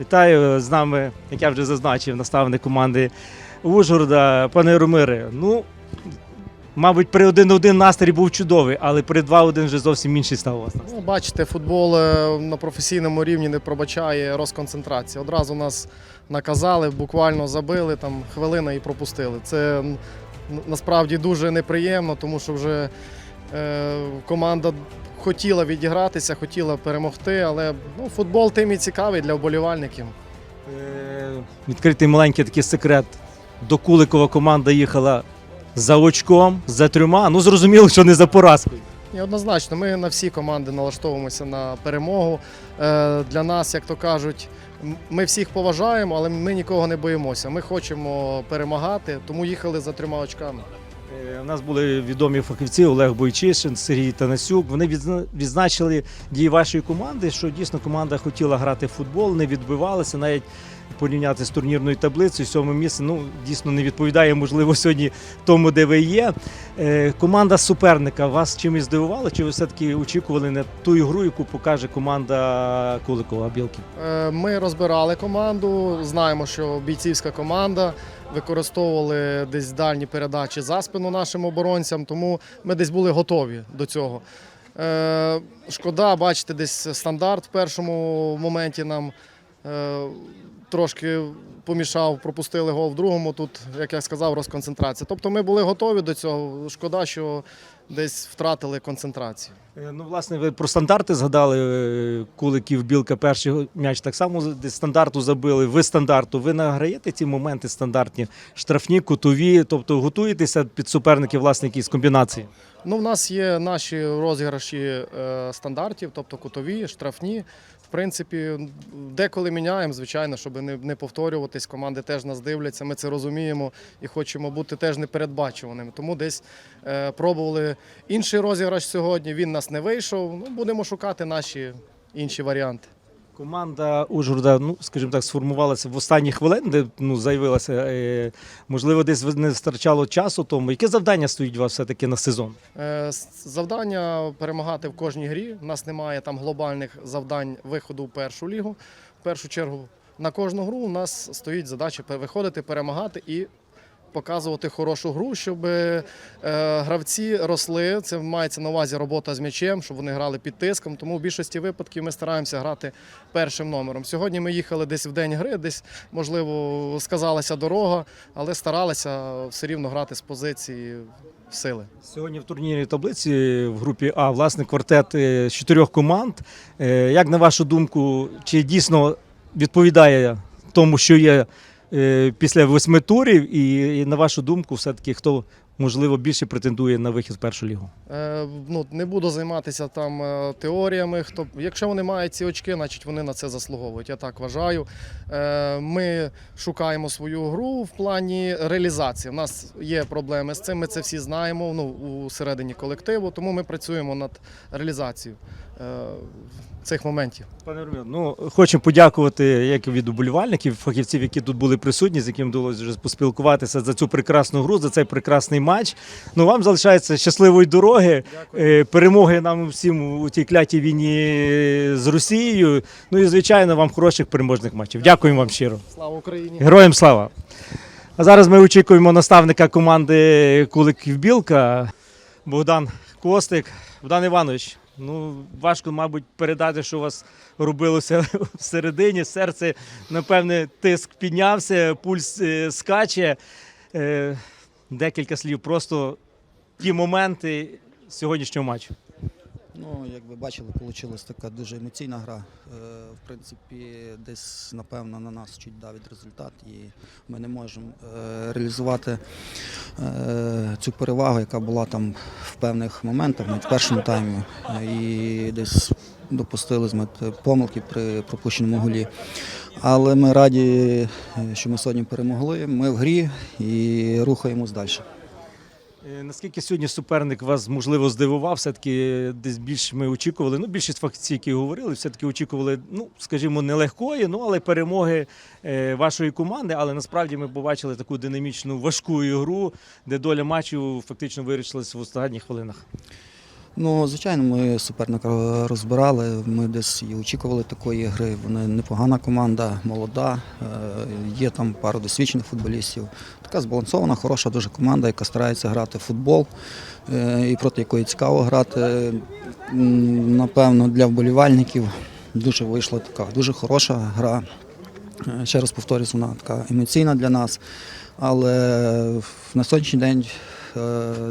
Вітаю з нами, як я вже зазначив, наставник команди Ужгорода, пане Ромире. Ну, мабуть, при 1-1 настрій був чудовий, але при 2-1 вже зовсім інший став. Ну, бачите, футбол е, на професійному рівні не пробачає розконцентрації. Одразу нас наказали, буквально забили, там хвилина і пропустили. Це насправді дуже неприємно, тому що вже команда хотіла відігратися, хотіла перемогти, але ну, футбол тим і цікавий для вболівальників. Е, Відкритий маленький такий секрет. До Куликова команда їхала за очком, за трьома. Ну, зрозуміло, що не за поразкою. І однозначно, ми на всі команди налаштовуємося на перемогу. Е, Для нас, як то кажуть, ми всіх поважаємо, але ми нікого не боїмося. Ми хочемо перемагати, тому їхали за трьома очками. У нас були відомі фахівці Олег Бойчишин, Сергій Танасюк. Вони відзначили дії вашої команди, що дійсно команда хотіла грати в футбол, не відбивалася, навіть порівняти з турнірною таблицею, сьоме місце ну дійсно не відповідає, можливо, сьогодні тому, де ви є. Е, Команда суперника вас чимось здивувала? Чи ви все-таки очікували на ту ігру, яку покаже команда Куликова Білки? Е, Ми розбирали команду, знаємо, що бійцівська команда. Використовували десь дальні передачі за спину нашим оборонцям, тому ми десь були готові до цього. Е, Шкода, бачите, десь стандарт в першому моменті нам трошки помішав, пропустили гол в другому. Тут, як я сказав, розконцентрація. Тобто ми були готові до цього. Шкода, що десь втратили концентрацію. Е, Ну, власне, ви про стандарти згадали. е, Куликів, Білка, перший м'яч так само десь стандарту забили. Ви стандарту. Ви награєте ці моменти стандартні, штрафні, кутові, тобто готуєтеся під суперників, власне, якісь комбінації. Ну, в нас є наші розіграші е, стандартів, тобто кутові, штрафні. Принципі, деколи міняємо, звичайно, щоб не, не повторюватись. Команди теж нас дивляться, ми це розуміємо і хочемо бути теж непередбачуваними. Тому десь е, пробували інший розіграш сьогодні. Він нас не вийшов. Ну, будемо шукати наші інші варіанти. Команда Ужгорода, ну скажімо так, сформувалася в останні хвилини, де ну заявилася. Е, можливо, десь не вистачало часу. Тому яке завдання стоїть у вас все таки на сезон? Е, Завдання перемагати в кожній грі. У нас немає там глобальних завдань виходу в першу лігу. В першу чергу на кожну гру у нас стоїть задача виходити, перемагати і показувати хорошу гру, щоб е, гравці росли. Це мається на увазі робота з м'ячем, щоб вони грали під тиском. Тому в більшості випадків ми стараємося грати першим номером. Сьогодні ми їхали десь в день гри, десь можливо сказалася дорога, але старалися все рівно грати з позиції сили. Сьогодні в турнірній таблиці в групі А власне квартет е, з чотирьох команд. Е, Як на вашу думку, чи дійсно відповідає тому, що є е, після восьми турів, і на вашу думку, все-таки хто можливо більше претендує на вихід в першу лігу? Е, ну, не буду займатися там е, теоріями. Хто, якщо вони мають ці очки, значить вони на це заслуговують. Я так вважаю. Е, ми шукаємо свою гру в плані реалізації. У нас є проблеми з цим, ми це всі знаємо ну, у середині колективу, тому ми працюємо над реалізацією е, цих моментів. Пане Роміо, ну хочемо подякувати як від уболівальників, фахівців, які тут були присутні, з яким вдалося вже поспілкуватися за цю прекрасну гру, за цей прекрасний матч. Ну вам залишається щасливої дороги, е, перемоги нам всім у тій клятій війні з Росією. Ну і звичайно, вам хороших переможних матчів. Дякуємо вам щиро. Слава Україні! Героям слава! А зараз ми очікуємо наставника команди Куликів Білка Богдан Костик. Богдан Іванович, ну важко, мабуть, передати, що у вас робилося всередині. Серце, напевне, тиск піднявся, пульс е, скаче. Декілька слів, просто ті моменти сьогоднішнього матчу. Ну, як ви бачили, вийшла така дуже емоційна гра. Е, В принципі, десь, напевно, на нас чуть давить результат, і ми не можемо е, реалізувати е, цю перевагу, яка була там в певних моментах, навіть в першому таймі. І десь допустили з помилки при пропущеному голі. Але ми раді, що ми сьогодні перемогли. Ми в грі і рухаємось далі. Е, Наскільки сьогодні суперник вас можливо здивував? Все-таки десь більше ми очікували. Ну, більшість фахівців, які говорили, все-таки очікували, ну скажімо, не легкої, ну але перемоги е, вашої команди. Але насправді ми побачили таку динамічну важку ігру, де доля матчу фактично вирішилась в останніх хвилинах. Ну, звичайно, ми суперника розбирали. Ми десь і очікували такої гри. Вони непогана команда, молода. е, Є там пару досвідчених футболістів. Така збалансована, хороша дуже команда, яка старається грати в футбол е, і проти якої цікаво грати. Напевно, для вболівальників дуже вийшла така дуже хороша гра. Е, Ще раз повторюсь, вона така емоційна для нас. Але на сьогоднішній день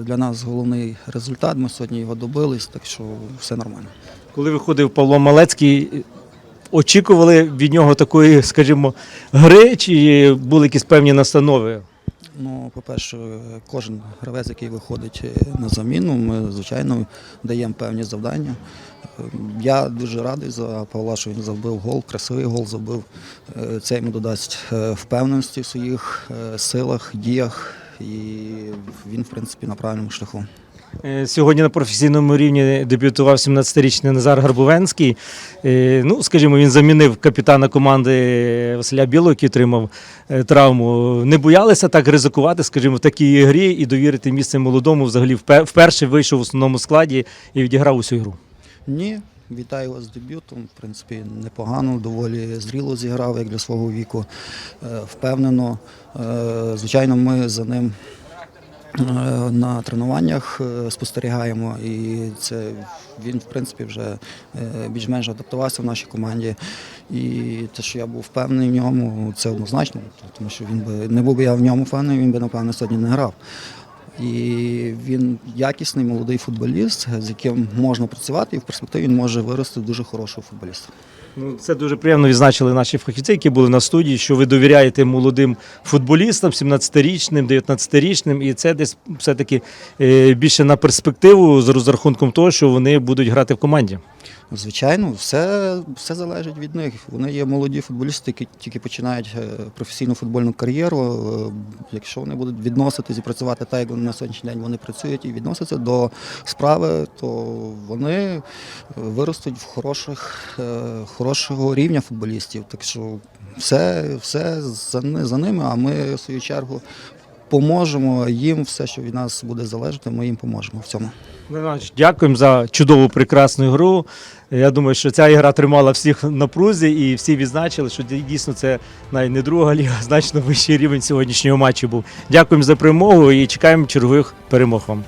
для нас головний результат. Ми сьогодні його добились, так що все нормально. Коли виходив Павло Малецький, очікували від нього такої, скажімо, гри, чи були якісь певні настанови? Ну, по-перше, кожен гравець, який виходить е, на заміну, ми, звичайно, даємо певні завдання. Е, Я дуже радий за Павла, що він забив гол, красивий гол забив. Е, Це йому додасть е, впевненості в своїх е, силах, діях, і він, в принципі, на правильному шляху. Е, Сьогодні на професійному рівні дебютував 17-річний Назар Гарбовенський. Е, Ну, скажімо, він замінив капітана команди Василя Білого, який отримав е, травму. Не боялися так ризикувати, скажімо, в такій грі і довірити місце молодому. Взагалі вперше вийшов в основному складі і відіграв усю гру. Ні, вітаю вас з дебютом. В принципі, непогано, доволі зріло зіграв, як для свого віку. Е, Впевнено. Е, Звичайно, ми за ним е, на тренуваннях спостерігаємо, і це він, в принципі, вже більш-менш адаптувався в нашій команді. І те, що я був впевнений в ньому, це однозначно, тому що він би не був би я в ньому впевнений, він би, напевно, сьогодні не грав. І він якісний молодий футболіст, з яким можна працювати, і в перспективі він може вирости дуже хорошого футболіста. Ну, це дуже приємно відзначили наші фахівці, які були на студії, що ви довіряєте молодим футболістам, 17-річним, 19-річним, і це десь все-таки е, більше на перспективу з розрахунком того, що вони будуть грати в команді. Звичайно, все, все залежить від них. Вони є молоді футболісти, які тільки починають е, професійну футбольну кар'єру. Е, Якщо вони будуть відноситись і працювати так, як вони на сьогоднішній день вони працюють і відносяться до справи, то вони е, виростуть в хороших, хорошого рівня футболістів. Так що все, все за ними, а ми в свою чергу поможемо їм, все, що від нас буде залежати, ми їм поможемо в цьому. Дякуємо за чудову прекрасну гру. Я думаю, що ця ігра тримала всіх на напрузі, і всі відзначили, що дійсно це навіть не друга ліга, а значно вищий рівень сьогоднішнього матчу був. Дякуємо за перемогу і чекаємо чергових перемог вам.